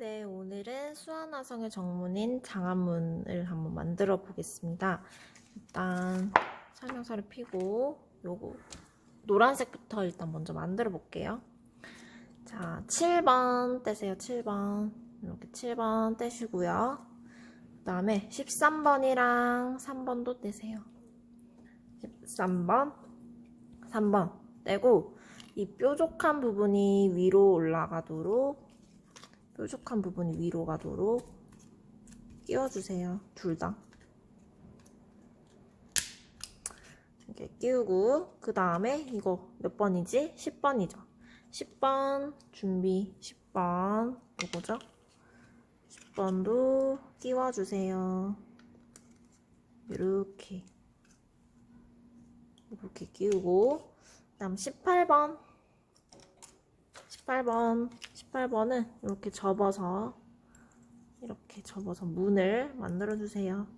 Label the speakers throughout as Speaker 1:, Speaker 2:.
Speaker 1: 네, 오늘은 수아나성의 정문인 장안문을 한번 만들어 보겠습니다. 일단 설명서를 피고 요거 노란색부터 일단 먼저 만들어 볼게요. 자, 7번 떼세요. 7번. 이렇게 7번 떼시고요. 그 다음에 13번이랑 3번도 떼세요. 13번, 3번 떼고 이 뾰족한 부분이 위로 올라가도록 뾰족한 부분이 위로 가도록 끼워주세요. 둘 다. 이렇게 끼우고 그 다음에 이거 몇 번이지? 10번이죠. 10번 준비 10번 이거죠? 10번도 끼워주세요. 이렇게 이렇게 끼우고 그 다음 18번 18번 18번은 이렇게 접어서 이렇게 접어서 문을 만들어 주세요.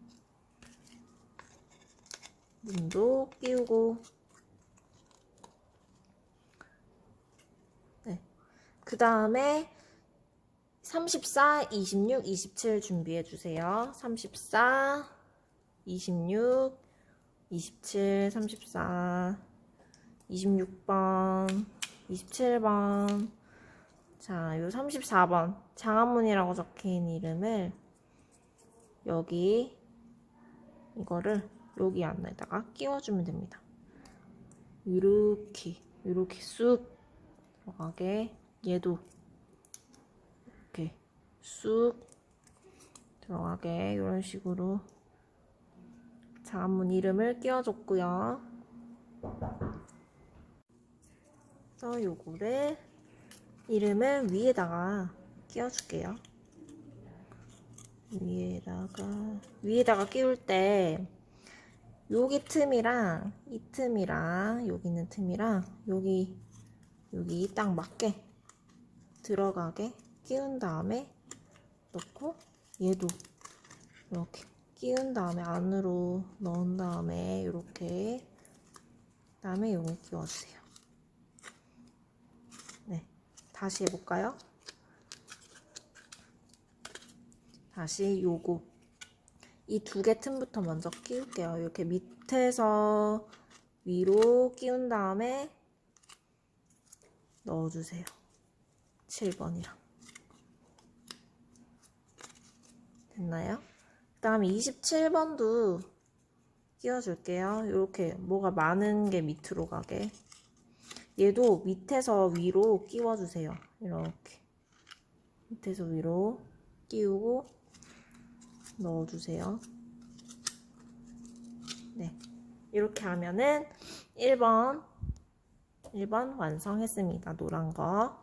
Speaker 1: 문도 끼우고 네. 그 다음에 34, 26, 27 준비해 주세요. 34, 26, 27, 34, 26번, 27번. 자, 요 34번. 장안문이라고 적힌 이름을 여기, 이거를 여기 안에다가 끼워주면 됩니다. 이렇게, 이렇게 쑥 들어가게. 얘도 이렇게 쑥 들어가게. 이런 식으로 장안문 이름을 끼워줬고요. 그래서 요거를 이름을 위에다가 끼워줄게요. 위에다가 위에다가 끼울 때 여기 틈이랑 이 틈이랑 여기 있는 틈이랑 여기 여기 딱 맞게 들어가게 끼운 다음에 넣고 얘도 이렇게 끼운 다음에 안으로 넣은 다음에 이렇게 그다음에 여기 끼워주세요. 네, 다시 해볼까요? 다시 요거 이 두 개 틈부터 먼저 끼울게요. 이렇게 밑에서 위로 끼운 다음에 넣어주세요. 7번이랑 됐나요? 그 다음에 27번도 끼워줄게요. 이렇게 뭐가 많은 게 밑으로 가게 얘도 밑에서 위로 끼워주세요. 이렇게 밑에서 위로 끼우고 넣어주세요. 네, 이렇게 하면은 1번 1번 완성했습니다. 노란 거.